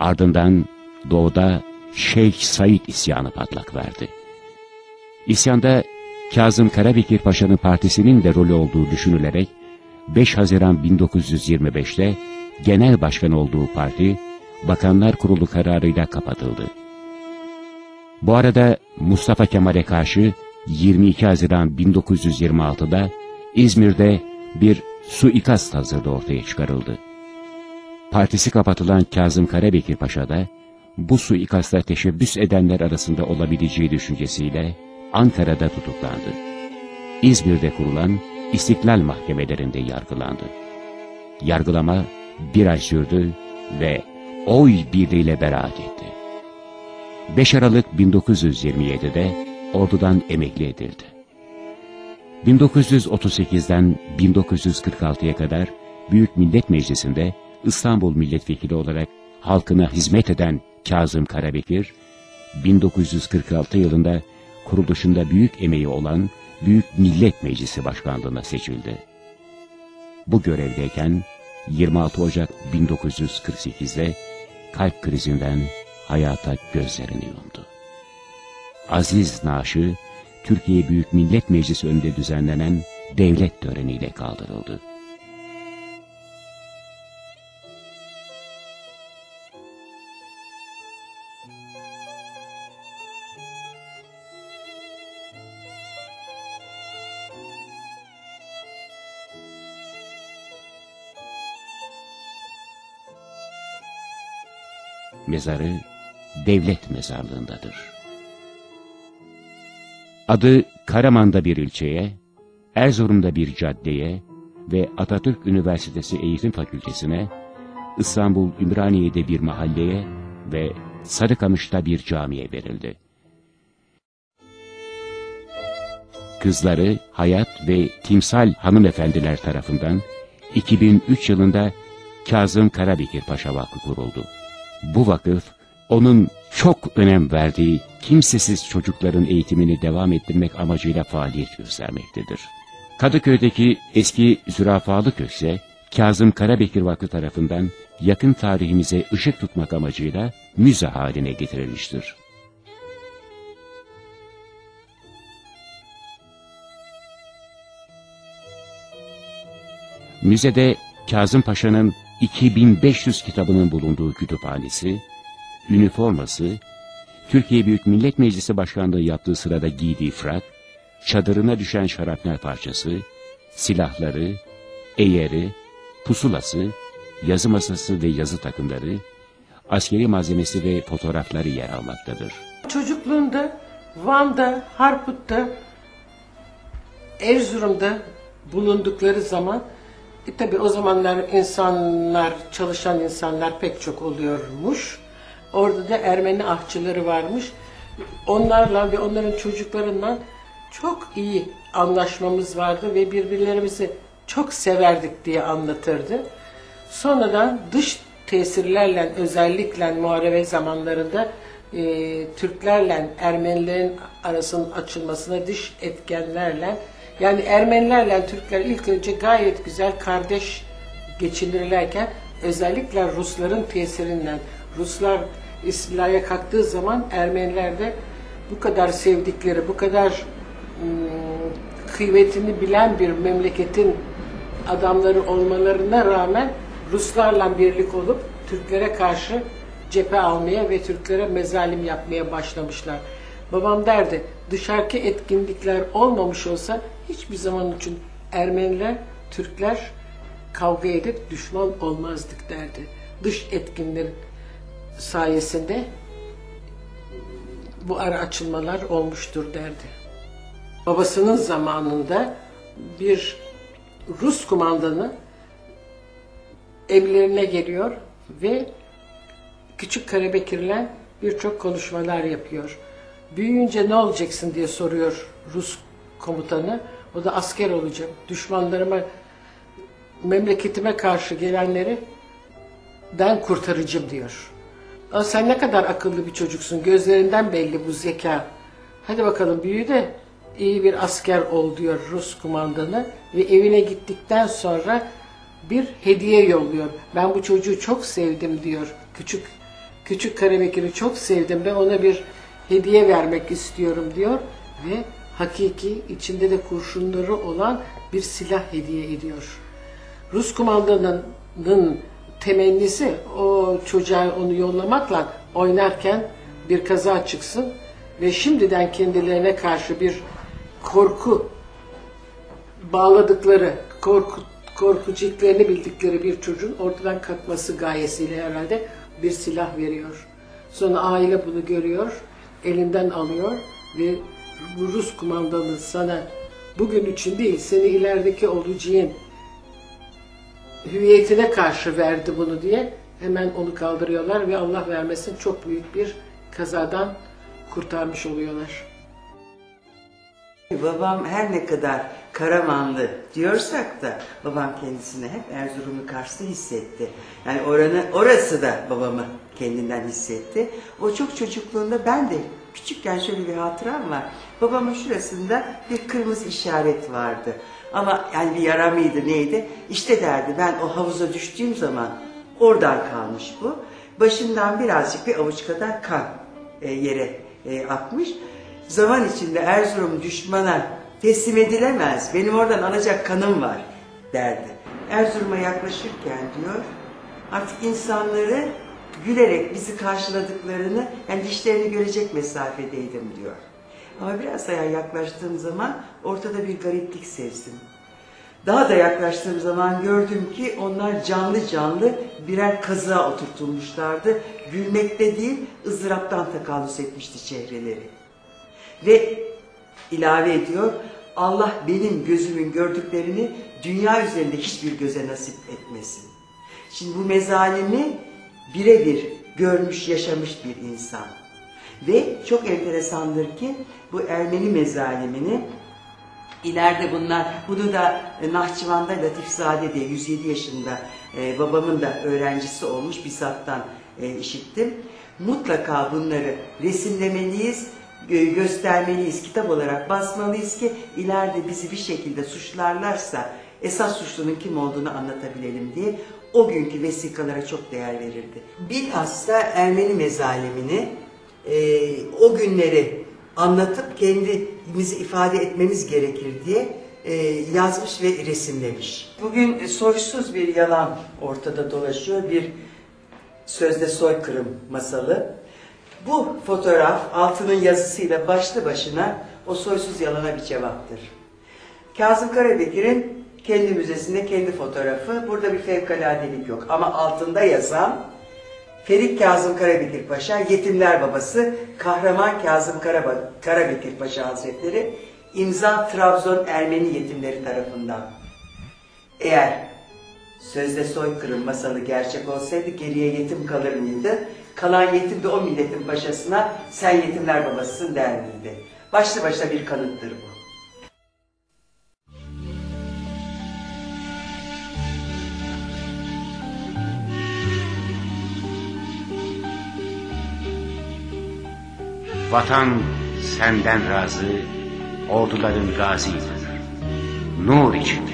Ardından doğuda Şeyh Said isyanı patlak verdi. İsyanda Kazım Karabekir Paşa'nın partisinin de rolü olduğu düşünülerek 5 Haziran 1925'te genel başkan olduğu parti Bakanlar Kurulu kararıyla kapatıldı. Bu arada Mustafa Kemal'e karşı 22 Haziran 1926'da İzmir'de bir suikast hazırda ortaya çıkarıldı. Partisi kapatılan Kazım Karabekir Paşa da bu suikasta teşebbüs edenler arasında olabileceği düşüncesiyle Ankara'da tutuklandı. İzmir'de kurulan İstiklal mahkemelerinde yargılandı. Yargılama bir ay sürdü ve oy birliğiyle beraat etti. 5 Aralık 1927'de ordudan emekli edildi. 1938'den 1946'ya kadar Büyük Millet Meclisi'nde İstanbul Milletvekili olarak halkına hizmet eden Kazım Karabekir, 1946 yılında kuruluşunda büyük emeği olan Büyük Millet Meclisi Başkanlığı'na seçildi. Bu görevdeyken 26 Ocak 1948'de kalp krizinden hayata gözlerini yumdu. Aziz naaşı, Türkiye Büyük Millet Meclisi önünde düzenlenen devlet töreniyle kaldırıldı. Mezarı devlet mezarlığındadır. Adı Karaman'da bir ilçeye, Erzurum'da bir caddeye ve Atatürk Üniversitesi Eğitim Fakültesine, İstanbul Ümraniye'de bir mahalleye ve Sarıkamış'ta bir camiye verildi. Kızları Hayat ve Timsal hanımefendiler tarafından 2003 yılında Kazım Karabekir Paşa Vakfı kuruldu. Bu vakıf, onun çok önem verdiği kimsesiz çocukların eğitimini devam ettirmek amacıyla faaliyet göstermektedir. Kadıköy'deki eski zürafalı köşe, Kazım Karabekir Vakfı tarafından yakın tarihimize ışık tutmak amacıyla müze haline getirilmiştir. Müzede Kazım Paşa'nın 2500 kitabının bulunduğu kütüphanesi, üniforması, Türkiye Büyük Millet Meclisi Başkanlığı yaptığı sırada giydiği frak, çadırına düşen şarapnel parçası, silahları, eğeri, pusulası, yazı masası ve yazı takımları, askeri malzemesi ve fotoğrafları yer almaktadır. Çocukluğunda Van'da, Harput'ta, Erzurum'da bulundukları zaman e, tabii o zamanlar insanlar, çalışan insanlar pek çok oluyormuş. Orada da Ermeni ahçıları varmış. Onlarla ve onların çocuklarından çok iyi anlaşmamız vardı ve birbirlerimizi çok severdik diye anlatırdı. Sonradan dış tesirlerle özellikle muharebe zamanlarında e, Türklerle Ermenilerin arasının açılmasına dış etkenlerle yani Ermenilerle Türkler ilk önce gayet güzel kardeş geçinirlerken özellikle Rusların tesirinden Ruslar istilaya kalktığı zaman Ermeniler de bu kadar sevdikleri, bu kadar ım, kıymetini bilen bir memleketin adamları olmalarına rağmen Ruslarla birlik olup Türklere karşı cephe almaya ve Türklere mezalim yapmaya başlamışlar. Babam derdi dışarıki etkinlikler olmamış olsa hiçbir zaman için Ermeniler, Türkler kavga edip düşman olmazdık derdi. Dış etkinlerin sayesinde bu ara açılmalar olmuştur derdi. Babasının zamanında bir Rus kumandanı evlerine geliyor ve küçük Karabekir'le birçok konuşmalar yapıyor. Büyüyünce ne olacaksın diye soruyor Rus komutanı. O da asker olacağım. Düşmanlarıma, memleketime karşı gelenleri ben kurtarıcım diyor. Aa, sen ne kadar akıllı bir çocuksun. Gözlerinden belli bu zeka. Hadi bakalım büyü de iyi bir asker ol diyor Rus kumandanı. Ve evine gittikten sonra bir hediye yolluyor. Ben bu çocuğu çok sevdim diyor küçük küçük Karabekir'i çok sevdim ve ona bir hediye vermek istiyorum diyor ve hakiki içinde de kurşunları olan bir silah hediye ediyor. Rus kumandanının temennisi o çocuğa onu yollamakla oynarken bir kaza çıksın ve şimdiden kendilerine karşı bir korku bağladıkları, korku, korkucuklarını bildikleri bir çocuğun ortadan kalkması gayesiyle herhalde bir silah veriyor. Sonra aile bunu görüyor, elinden alıyor ve bu Rus kumandanı sana bugün için değil, seni ilerideki olacağın hüviyetine karşı verdi bunu diye hemen onu kaldırıyorlar ve Allah vermesin çok büyük bir kazadan kurtarmış oluyorlar. Babam her ne kadar Karamanlı diyorsak da babam kendisini hep Erzurum'u Kars'ta hissetti. Yani oranı, orası da babamı kendinden hissetti. O çok çocukluğunda ben de küçükken şöyle bir hatıram var. Babamın şurasında bir kırmızı işaret vardı. Ama yani bir yara mıydı neydi? İşte derdi ben o havuza düştüğüm zaman oradan kalmış bu. Başından birazcık bir avuç kadar kan e, yere e, atmış. Zaman içinde Erzurum düşmana teslim edilemez. Benim oradan alacak kanım var derdi. Erzurum'a yaklaşırken diyor artık insanları gülerek bizi karşıladıklarını yani dişlerini görecek mesafedeydim diyor. Ama biraz daha yaklaştığım zaman ortada bir gariplik sezdim. Daha da yaklaştığım zaman gördüm ki onlar canlı canlı birer kazığa oturtulmuşlardı. Gülmekte değil, ızdıraptan takallüs etmişti çehreleri. Ve ilave ediyor, Allah benim gözümün gördüklerini dünya üzerinde hiçbir göze nasip etmesin. Şimdi bu mezalimi birebir görmüş, yaşamış bir insan. Ve çok enteresandır ki bu Ermeni mezalimini İleride bunlar, bunu da e, Nahçıvan'da Latifzade diye 107 yaşında e, babamın da öğrencisi olmuş Bisat'tan e, işittim. Mutlaka bunları resimlemeliyiz, gö- göstermeliyiz, kitap olarak basmalıyız ki ileride bizi bir şekilde suçlarlarsa esas suçlunun kim olduğunu anlatabilelim diye o günkü vesikalara çok değer verirdi. Bilhassa Ermeni mezalimini e, o günleri anlatıp kendimizi ifade etmemiz gerekir diye e, yazmış ve resimlemiş. Bugün e, soysuz bir yalan ortada dolaşıyor. Bir sözde soykırım masalı. Bu fotoğraf altının yazısıyla başlı başına o soysuz yalana bir cevaptır. Kazım Karabekir'in kendi müzesinde kendi fotoğrafı. Burada bir fevkaladelik yok. Ama altında yazan Ferit Kazım Karabekir Paşa, yetimler babası Kahraman Kazım Karaba, Karabekir Paşa Hazretleri, imza Trabzon Ermeni yetimleri tarafından. Eğer sözde soykırım masalı gerçek olsaydı geriye yetim kalır mıydı? Kalan yetim de o milletin paşasına sen yetimler babasısın der miydi? Başlı başına bir kanıttır bu. Vatan senden razı, orduların gazidir. Nur içinde.